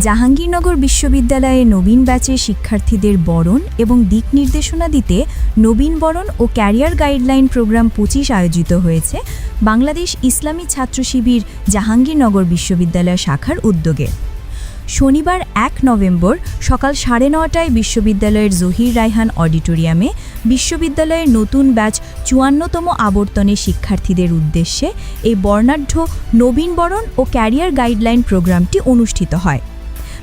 জাহাঙ্গীরনগর বিশ্ববিদ্যালয়ে নবীন ব্যাচের শিক্ষার্থীদের বরণ এবং দিক নির্দেশনা দিতে নবীন বরণ ও ক্যারিয়ার গাইডলাইন প্রোগ্রাম পঁচিশ আয়োজিত হয়েছে বাংলাদেশ ইসলামী ছাত্র শিবির জাহাঙ্গীরনগর বিশ্ববিদ্যালয় শাখার উদ্যোগে। শনিবার এক নভেম্বর সকাল সাড়ে নটায় বিশ্ববিদ্যালয়ের জহির রায়হান অডিটোরিয়ামে বিশ্ববিদ্যালয়ের নতুন ব্যাচ চুয়ান্নতম আবর্তনের শিক্ষার্থীদের উদ্দেশ্যে এই বর্ণাঢ্য নবীনবরণ ও ক্যারিয়ার গাইডলাইন প্রোগ্রামটি অনুষ্ঠিত হয়।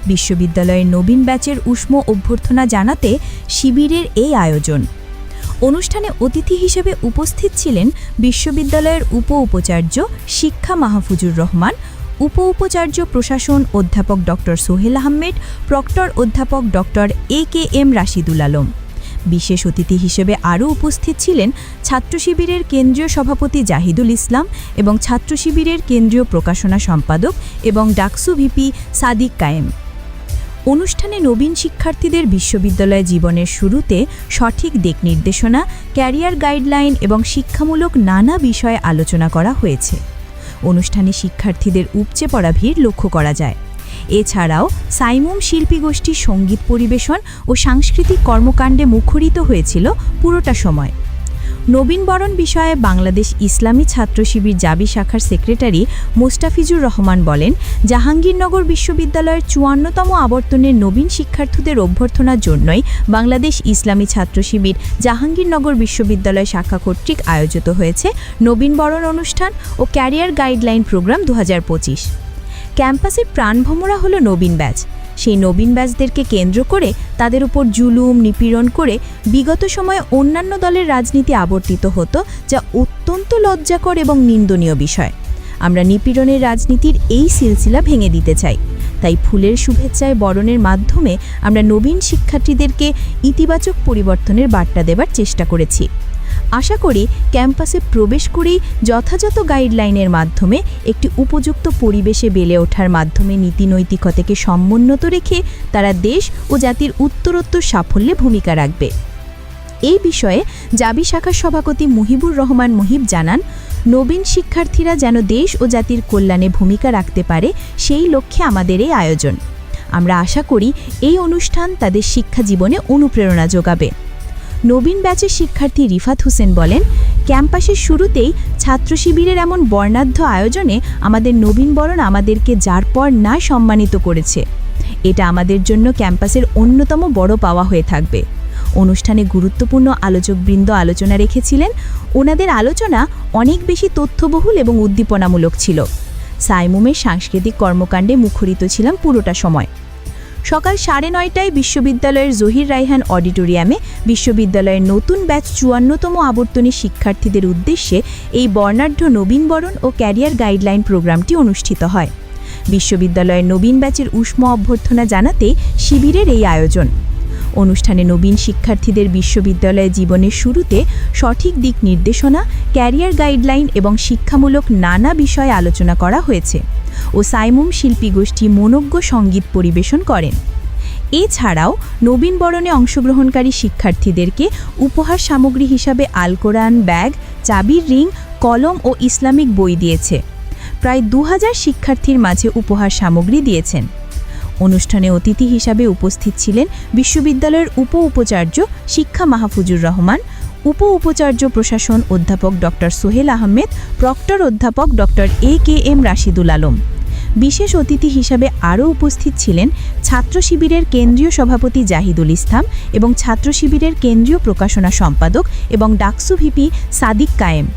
বিশ্ববিদ্যালয়ের নবীন ব্যাচের উষ্ম অভ্যর্থনা জানাতে শিবিরের এই আয়োজন। অনুষ্ঠানে অতিথি হিসেবে উপস্থিত ছিলেন বিশ্ববিদ্যালয়ের উপ উপাচার্য শিক্ষা মাহফুজুর রহমান, উপ উপাচার্য প্রশাসন অধ্যাপক ডক্টর সোহেল আহমেদ, প্রক্টর অধ্যাপক doctor A K M Rashidul Alam. বিশেষ অতিথি হিসেবে আরও উপস্থিত ছিলেন ছাত্র শিবিরের কেন্দ্রীয় সভাপতি জাহিদুল ইসলাম এবং ছাত্র শিবিরের কেন্দ্রীয় প্রকাশনা সম্পাদক এবং ডাকসু ভিপি সাদিক কায়েম। অনুষ্ঠানে নবীন শিক্ষার্থীদের বিশ্ববিদ্যালয় জীবনের শুরুতে সঠিক দিক নির্দেশনা ক্যারিয়ার গাইডলাইন এবং শিক্ষামূলক নানা বিষয়ে আলোচনা করা হয়েছে। অনুষ্ঠানে শিক্ষার্থীদের উপচে পড়া ভিড় লক্ষ্য করা যায়। এছাড়াও সাইমুম শিল্পী গোষ্ঠীর সংগীত পরিবেশন ও সাংস্কৃতিক কর্মকাণ্ডে মুখরিত হয়েছিল পুরোটা সময়। নবীনবরণ বিষয়ে বাংলাদেশ ইসলামী ছাত্র শিবির জাবি শাখার সেক্রেটারি মোস্তাফিজুর রহমান বলেন, জাহাঙ্গীরনগর বিশ্ববিদ্যালয়ের চুয়ান্নতম আবর্তনের নবীন শিক্ষার্থীদের অভ্যর্থনার জন্যই বাংলাদেশ ইসলামী ছাত্র শিবির জাহাঙ্গীরনগর বিশ্ববিদ্যালয় শাখা কর্তৃক আয়োজিত হয়েছে নবীনবরণ অনুষ্ঠান ও ক্যারিয়ার গাইডলাইন প্রোগ্রাম দু হাজার পঁচিশ। ক্যাম্পাসের প্রাণভমরা হলো নবীন ব্যাচ। সেই নবীন ব্যাচদেরকে কেন্দ্র করে তাদের উপর জুলুম, নিপীড়ন করে বিগত সময়ে অন্যান্য দলের রাজনীতি আবর্তিত হতো, যা অত্যন্ত লজ্জাকর এবং নিন্দনীয় বিষয়। আমরা নিপীড়নের রাজনীতির এই সিলসিলা ভেঙে দিতে চাই। তাই ফুলের শুভেচ্ছায় বরণের মাধ্যমে আমরা নবীন শিক্ষার্থীদেরকে ইতিবাচক পরিবর্তনের বার্তা দেবার চেষ্টা করেছি। আশা করি ক্যাম্পাসে প্রবেশ করেই যথাযথ গাইডলাইনের মাধ্যমে একটি উপযুক্ত পরিবেশে বেলে ওঠার মাধ্যমে নীতিনৈতিকতাকে সমুন্নত রেখে তারা দেশ ও জাতির উত্তরোত্তর সাফল্যে ভূমিকা রাখবে। এই বিষয়ে জাবি শাখার সভাপতি মুহিবুর রহমান মুহিব জানান, নবীন শিক্ষার্থীরা যেন দেশ ও জাতির কল্যাণে ভূমিকা রাখতে পারে সেই লক্ষ্যে আমাদের এই আয়োজন। আমরা আশা করি এই অনুষ্ঠান তাদের শিক্ষা জীবনে অনুপ্রেরণা যোগাবে। নবীন ব্যাচের শিক্ষার্থী রিফাত হোসেন বলেন, ক্যাম্পাসের শুরুতেই ছাত্র শিবিরের এমন বর্ণাঢ্য আয়োজনে আমাদের নবীনবরণ আমাদেরকে যার পর না সম্মানিত করেছে। এটা আমাদের জন্য ক্যাম্পাসের অন্যতম বড় পাওয়া হয়ে থাকবে। অনুষ্ঠানে গুরুত্বপূর্ণ আলোচকবৃন্দ আলোচনা রেখেছিলেন। ওনাদের আলোচনা অনেক বেশি তথ্যবহুল এবং উদ্দীপনামূলক ছিল। সাইমুমের সাংস্কৃতিক কর্মকাণ্ডে মুখরিত ছিলাম পুরোটা সময়। সকাল সাড়ে নয়টায় বিশ্ববিদ্যালয়ের জহির রায়হান অডিটোরিয়ামে বিশ্ববিদ্যালয়ের নতুন ব্যাচ চুয়ান্নতম আবর্তনী শিক্ষার্থীদের উদ্দেশ্যে এই বর্ণাঢ্য নবীনবরণ ও ক্যারিয়ার গাইডলাইন প্রোগ্রামটি অনুষ্ঠিত হয়। বিশ্ববিদ্যালয়ের নবীন ব্যাচের উষ্ম অভ্যর্থনা জানাতে শিবিরের এই আয়োজন। অনুষ্ঠানে নবীন শিক্ষার্থীদের বিশ্ববিদ্যালয় জীবনের শুরুতে সঠিক দিক নির্দেশনা, ক্যারিয়ার গাইডলাইন এবং শিক্ষামূলক নানা বিষয়ে আলোচনা করা হয়েছে ও সাইমুম শিল্পী গোষ্ঠী মনোজ্ঞ সংগীত পরিবেশন করেন। এছাড়াও নবীনবরণে অংশগ্রহণকারী শিক্ষার্থীদেরকে উপহার সামগ্রী হিসাবে আল কোরআন ব্যাগ, চাবির রিং, কলম ও ইসলামিক বই দিয়েছে। প্রায় দু হাজার শিক্ষার্থীর মাঝে উপহার সামগ্রী দিয়েছেন। অনুষ্ঠানে অতিথি হিসাবে উপস্থিত ছিলেন বিশ্ববিদ্যালয়ের উপ উপাচার্য শিক্ষা মাহফুজুর রহমান, উপ উপাচার্য প্রশাসন অধ্যাপক ডক্টর সোহেল আহমেদ, প্রক্টর অধ্যাপক doctor A K M Rashidul Alam. বিশেষ অতিথি হিসাবে আরও উপস্থিত ছিলেন ছাত্র শিবিরের কেন্দ্রীয় সভাপতি জাহিদুল ইসলাম এবং ছাত্র শিবিরের কেন্দ্রীয় প্রকাশনা সম্পাদক এবং ডাকসু ভিপি সাদিক কায়েম।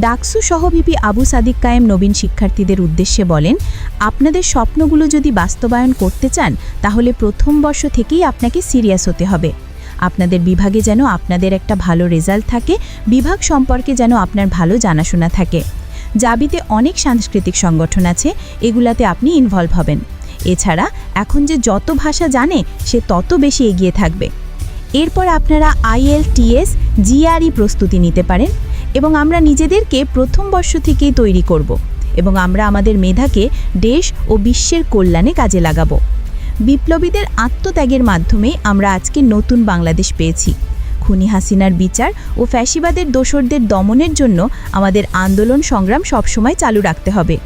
ডাকসু সহভিপি আবু সাদিক কায়েম নবীন শিক্ষার্থীদের উদ্দেশ্যে বলেন, আপনাদের স্বপ্নগুলো যদি বাস্তবায়ন করতে চান, তাহলে প্রথম বর্ষ থেকেই আপনাকে সিরিয়াস হতে হবে। আপনাদের বিভাগে যেন আপনাদের একটা ভালো রেজাল্ট থাকে, বিভাগ সম্পর্কে যেন আপনার ভালো জানাশোনা থাকে। জাবিতে অনেক সাংস্কৃতিক সংগঠন আছে, এগুলাতে আপনি ইনভলভ হবেন। এছাড়া, এখন যে যত ভাষা জানে, সে তত বেশি এগিয়ে থাকবে। এরপর আপনারা আইএলটিএস জিআরই প্রস্তুতি নিতে পারেন। এবং আমরা নিজেদেরকে প্রথম বর্ষ থেকেই তৈরি করব এবং আমরা আমাদের মেধাকে দেশ ও বিশ্বের কল্যাণে কাজে লাগাবো। বিপ্লবীদের আত্মত্যাগের মাধ্যমে আমরা আজকে নতুন বাংলাদেশ পেয়েছি। খুনি হাসিনার বিচার ও ফ্যাসিবাদের দোসরদের দমনের জন্য আমাদের আন্দোলন সংগ্রাম সবসময় চালু রাখতে হবে।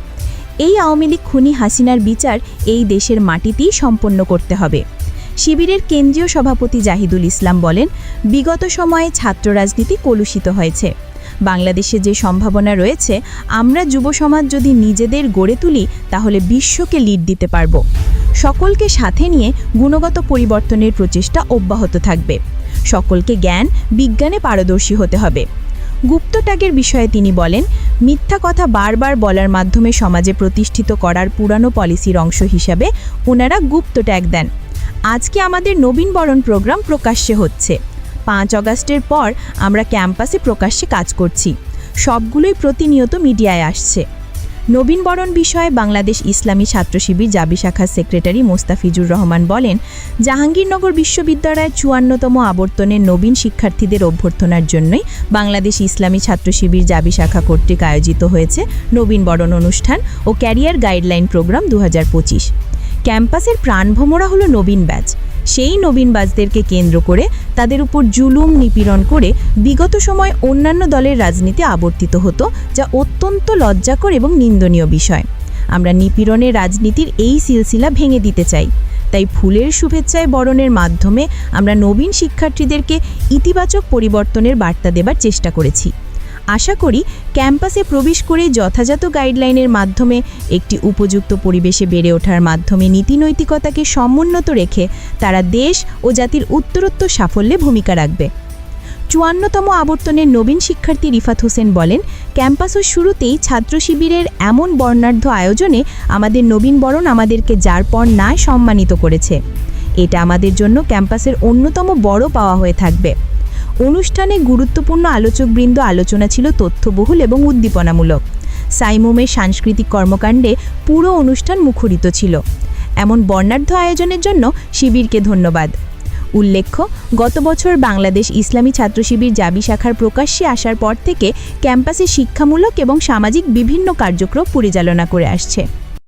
এই আওয়ামী লীগ খুনি হাসিনার বিচার এই দেশের মাটিতেই সম্পন্ন করতে হবে। শিবিরের কেন্দ্রীয় সভাপতি জাহিদুল ইসলাম বলেন, বিগত সময়ে ছাত্র রাজনীতি কলুষিত হয়েছে। বাংলাদেশে যে সম্ভাবনা রয়েছে, আমরা যুব সমাজ যদি নিজেদের গড়ে তুলি, তাহলে বিশ্বকে লিড দিতে পারব। সকলকে সাথে নিয়ে গুণগত পরিবর্তনের প্রচেষ্টা অব্যাহত থাকবে। সকলকে জ্ঞান, বিজ্ঞানে পারদর্শী হতে হবে। গুপ্ত ট্যাগের বিষয়ে তিনি বলেন, মিথ্যা কথা বারবার বলার মাধ্যমে সমাজে প্রতিষ্ঠিত করার পুরানো পলিসির অংশ হিসাবে ওনারা গুপ্ত ট্যাগ দেন। আজকে আমাদের নবীনবরণ প্রোগ্রাম প্রকাশ্যে হচ্ছে। পাঁচ অগাস্টের পর আমরা ক্যাম্পাসে প্রকাশ্যে কাজ করছি। সবগুলোই প্রতিনিয়ত মিডিয়ায় আসছে। নবীনবরণ বিষয়ে বাংলাদেশ ইসলামী ছাত্র শিবির জাবি শাখার সেক্রেটারি মোস্তাফিজুর রহমান বলেন, জাহাঙ্গীরনগর বিশ্ববিদ্যালয়ের চুয়ান্নতম আবর্তনের নবীন শিক্ষার্থীদের অভ্যর্থনার জন্যই বাংলাদেশ ইসলামী ছাত্র শিবির জাবি শাখা কর্তৃক আয়োজিত হয়েছে নবীনবরণ অনুষ্ঠান ও ক্যারিয়ার গাইডলাইন প্রোগ্রাম দু হাজার পঁচিশ। ক্যাম্পাসের প্রাণভোমরা হলো নবীন ব্যাচ। সেই নবীন বাজদেরকে কেন্দ্র করে তাদের উপর জুলুম নিপীড়ন করে বিগত সময় অন্যান্য দলের রাজনীতি আবর্তিত হতো, যা অত্যন্ত লজ্জাকর এবং নিন্দনীয় বিষয়। আমরা নিপীড়নের রাজনীতির এই সিলসিলা ভেঙে দিতে চাই। তাই ফুলের শুভেচ্ছায় বরণের মাধ্যমে আমরা নবীন শিক্ষার্থীদেরকে ইতিবাচক পরিবর্তনের বার্তা দেবার চেষ্টা করেছি। আশা করি ক্যাম্পাসে প্রবেশ করে যথাযথ গাইডলাইনের মাধ্যমে একটি উপযুক্ত পরিবেশে বেড়ে ওঠার মাধ্যমে নীতিনৈতিকতাকে সমুন্নত রেখে তারা দেশ ও জাতির উত্তরোত্তর সাফল্যে ভূমিকা রাখবে। চুয়ান্নতম আবর্তনের নবীন শিক্ষার্থী রিফাত হোসেন বলেন, ক্যাম্পাসের শুরুতেই ছাত্র শিবিরের এমন বর্ণাঢ্য আয়োজনে আমাদের নবীন বরণ আমাদেরকে যার পর না সম্মানিত করেছে। এটা আমাদের জন্য ক্যাম্পাসের অন্যতম বড় পাওয়া হয়ে থাকবে। অনুষ্ঠানে গুরুত্বপূর্ণ আলোচকবৃন্দ আলোচনা ছিল তথ্যবহুল এবং উদ্দীপনামূলক। সাইমোমের সাংস্কৃতিক কর্মকাণ্ডে পুরো অনুষ্ঠান মুখরিত ছিল। এমন বর্ণাঢ্য আয়োজনের জন্য শিবিরকে ধন্যবাদ। উল্লেখ্য, গত বছর বাংলাদেশ ইসলামী ছাত্র শিবির জাবি শাখার প্রকাশ্যে আসার পর থেকে ক্যাম্পাসে শিক্ষামূলক এবং সামাজিক বিভিন্ন কার্যক্রম পরিচালনা করে আসছে।